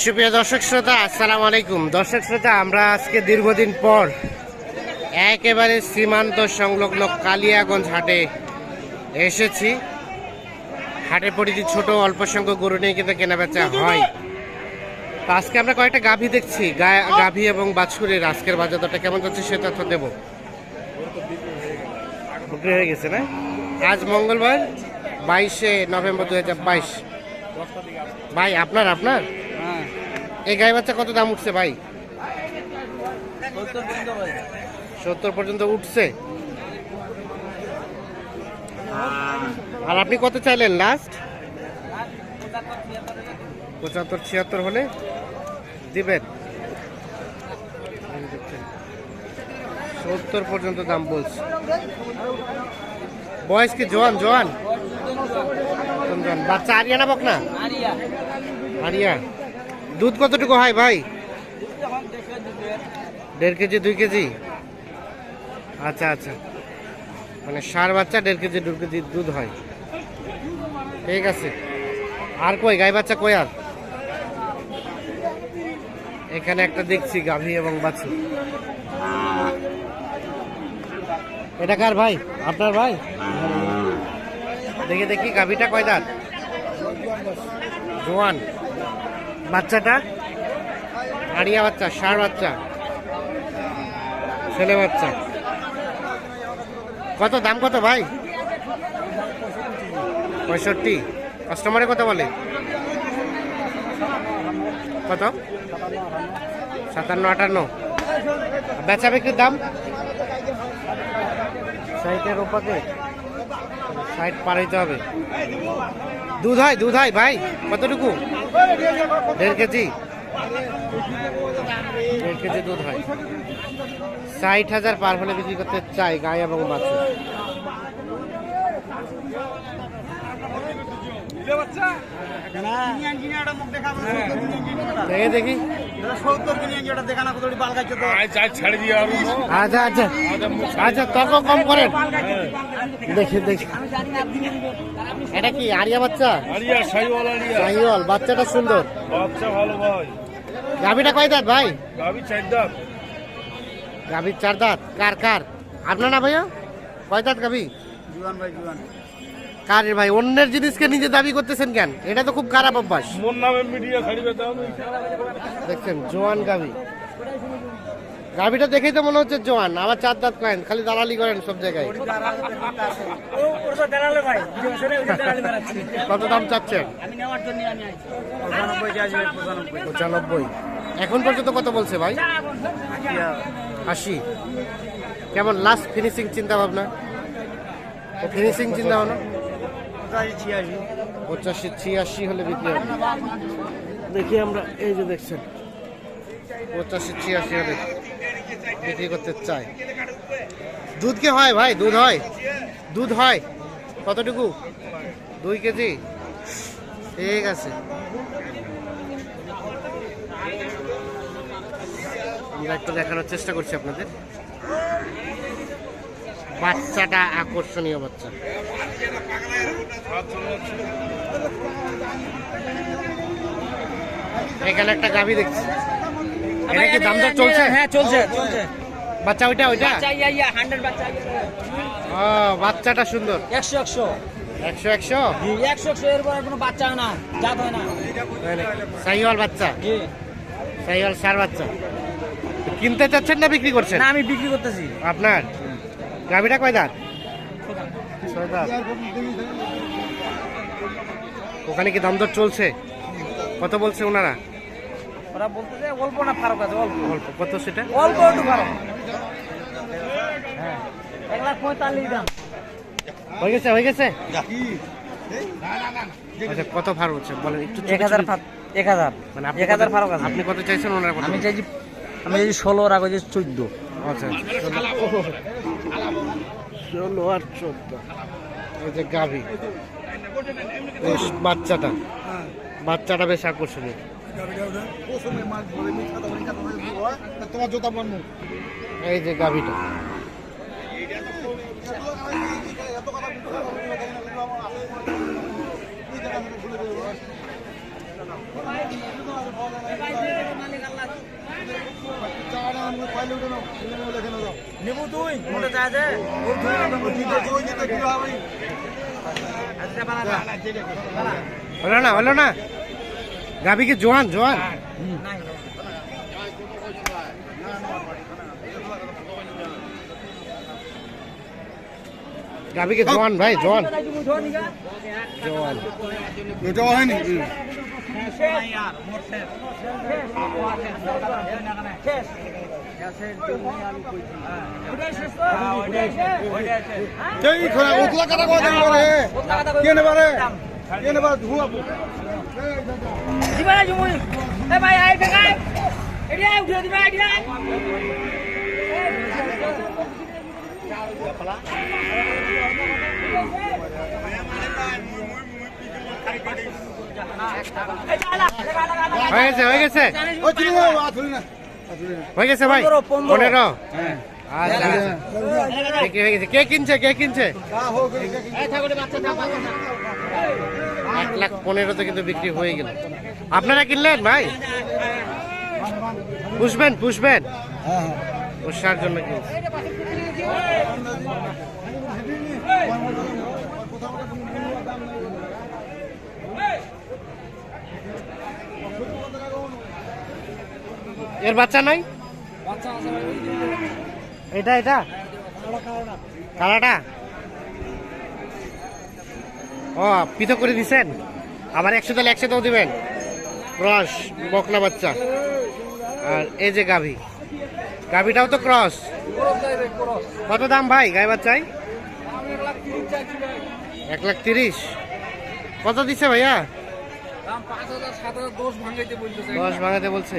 সুপ্রিয় দর্শক শ্রোতা আসসালামু আলাইকুম। দর্শক শ্রোতা আমরা আজকে দীর্ঘদিন পর একেবারে সীমান্ত সংলগ্ন কালিয়াগঞ্জ হাটে এসেছি। হাটের পরিধি ছোট অল্প সংখ্যক গরু নিয়ে কিন্তু কেনাবেচা হয়। তো আজকে আমরা কয়েকটা গাভী দেখছি। গাভী এবং বাছুরের। আজকের বাজার দরটা কেমন যাচ্ছে সে তথ্য দেবো। বিক্রি হয়ে গেছে না? আজ মঙ্গলবার বাইশে নভেম্বর দু হাজার বাইশ। ভাই আপনার আপনার? হ্যাঁ। এই গাই বাচ্চা কত দাম উঠছে ভাই? সত্তর পর্যন্ত ভাই। সত্তর পর্যন্ত উঠছে? আর আপনি কত চাইলেন লাস্ট পঁচাত্তর ছিয়াত্তর হলে দিবেন। সত্তর পর্যন্ত দাম বলছে। বয়স কি জোয়ান? জোয়ান? জোয়ান বাচ্চা আরিয়া না বক না আরিয়া। দুধ কতটুকু হয় ভাই? দেড় কেজি, দুই কেজি? আচ্ছা আচ্ছা। মানে সার বাচ্চা দেড় কেজি দু কেজি দুধ হয়। ঠিক আছে। আর কই, গাই বাচ্চা কই আর? এখানে একটা দেখছি, গাভী এবং বাছুর। এটা কার ভাই? আপনার ভাই? দেখি দেখি, গাভীটা কয় দাঁত? জোয়ান। বাচ্চাটা? আড়িয়া বাচ্চা, ষাঁড় বাচ্চা। ছেলে বাচ্চা। কত, দাম কত ভাই? পঁয়ষট্টি। কাস্টমারে কত বলে? কত? সাতান্ন, আটান্ন। বেচা বিক্রির দাম? ষাটের ওপাকে ষাট পার হইতে হবে। দুধ হয় দুধ হয় ভাই, কতটুকু? দেড় কেজি। দেড় কেজি দুধ হয়। ষাট হাজার পার হলে বিক্রি করতে চাই গায়ে এবং বাছুর দেখে দেখি সত্তর কিনে যেটা দেখা না কত বাল গাইছে তো। আচ্ছা আচ্ছা। আচ্ছা তখন কম করেন। দেখি দেখি। এটা কি আরিয়া বাচ্চা? Area Sahiwal area. শাহিওয়াল বাচ্চাটা সুন্দর। বাচ্চা ভালো ভাই। গাভিটা কয় দাঁত ভাই? গাবি চার গাভির চার দাঁত। কার কার? আপনার না ভাইয়া? কয় দাঁত গাভি? জুয়ান ভাই জুয়ান। কার ভাই অন্যের জিনিসকে নিজে দাবি করতেছেন কেন? এটা তো খুব খারাপ অভ্যাস। মোর নামে মিডিয়া ছাড়িবে দাও দেখছেন জোয়ান গাভি। গাভিটা দেখেই তো মনে হচ্ছে জোয়ান আবার চার দাঁত কয়েন খালি দালালি করেন সব জায়গায়। কত দাম চাচ্ছেন? পঁচানব্বই। এখন পর্যন্ত কত বলছে ভাই? আশি। কেমন লাস্ট ফিনিশিং চিন্তা ভাবনা ফিনিশিং চিন্তা ভাবনা পঁচাশি ছিয়াশি। হলে বিক্রি হবে। দেখি আমরা এই যে দেখছেন। পঁচাশি ছিয়াশি হলে বিক্রি করতে চাই। দুধ কি হয় ভাই? দুধ হয়? দুধ হয়? কতটুকু? দুই কেজি? ঠিক আছে। আমরা একটু দেখানোর চেষ্টা করছি আপনাদের। বাচ্চাটা আকর্ষণীয় বাচ্চা। এখানে একটা গাভি দেখছি। এটা কি দাম দর চলছে? হ্যাঁ চলছে চলছে। বাচ্চা ওইটা ওইটা? ও বাচ্চাটা সুন্দর। একশো একশো। একশো একশো? একশো একশো এর পর কোনো বাচ্চা না জাত হয় না। সাইওয়াল বাচ্চা? সাইওয়াল সার বাচ্চা? কিনতে চাচ্ছেন না বিক্রি করছেন? না আমি বিক্রি করতেছি। আপনার? গাভিটা কয় দাঁত? ছয় দাঁত? ওখানে কি দাম দর চলছে? কত বলছে ওনারা? ওরা বলতে যে অল্প না ফারক আছে অল্প। অল্প কত সেটা? অল্প একটু ফারক। হ্যাঁ এক লাখ পঁয়তাল্লিশ দাম। হয়ে গেছে হয়ে গেছে? আচ্ছা কত ভার হচ্ছে বলেন একটু এক হাজার ফার- এক হাজার। মানে আপনি এক হাজার ফারক আছে। আপনি কত চাইছেন ওনারা আমি চাইছি আমি চাইছি ষোলো আর আগে চোদ্দ। আচ্ছা আচ্ছা ষোলো আর চোদ্দ। এই যে গাভি। বাচ্চাটা। বাচ্চাটা বেশ আকর্ষণীয়। এই যে গাভিটা। Thank you. নেবু তুই মোটে একদম আচ্ছা বানা হলো না হলো না। গাভি কি জোয়ান। জোয়ান নাই জোয়ান ভাই জোয়ান। জোয়ান এটা হয়নি? ওগুলা কাটা করে কে নেবা কে নেবা? ধুয়া দিবা জুমুই এ ভাই আই ফেকাই এডি উঠিয়ে দিবা আই হয়ে গেছে হয়ে গেছে। হয়ে গেছে ভাই পনেরো, হ্যাঁ। আচ্ছা আচ্ছা। কে কিনছে কে কিনছে? এক লাখ পনেরোতে কিন্তু বিক্রি হয়ে গেল। আপনারা কিনলেন ভাই? পুষবেন পুষবেন। হ্যাঁ হ্যাঁ। পোষার জন্য কিনছে। এর বাচ্চা নাই? এটা এটা? কালাটা? ও, পৃথক করে দিছেন? আবার একশো তাহলে একশোতেও দিবেন? রস, বকলা বাচ্চা। আর এই যে গাভী। গাভীটাও তো ক্রস কত দাম ভাই গায়ে বাচ্চাই? এক লাখ তিরিশ। কত দিচ্ছে ভাইয়া? দশ ভাঙাতে বলছে।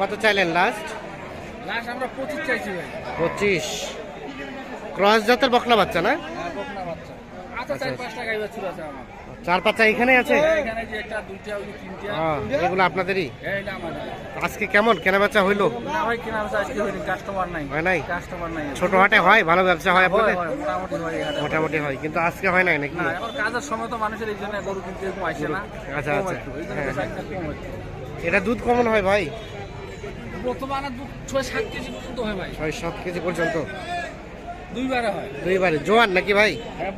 কত চাইলেন লাস্ট পঁচিশ। ক্রস জাতের বকলা বাচ্চা না? আচ্ছা চার পাঁচটা এখানে আছে হ্যাঁ, এগুলো আপনাদেরই? আজকে কেমন? কেনা বেচা হইল হয় নাই। ছোট হাটে হয় ভালো ব্যবসা হয় হয়, আপনাদের মোটামুটি হয় হয় কিন্তু আজকে হয় নাই নাকি? কাজের সময় তো মানুষের এই জন্য গরু কিনতে আসে না। আচ্ছা, আচ্ছা। হ্যাঁ, একটু। এটা দুধ কমন হয় ভাই? ছয় সাত কেজি পর্যন্ত দুইবারে হয়। দুইবারে। জোয়ান নাকি ভাই? হ্যাঁ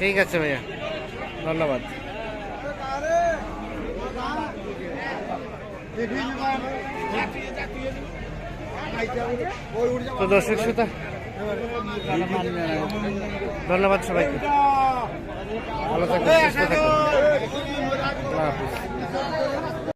ঠিক আছে ভাইয়া। ধন্যবাদ। তো দর্শক শ্রোতা ধন্যবাদ সবাইকে। ভালো থাকুন সুস্থ থাকুন।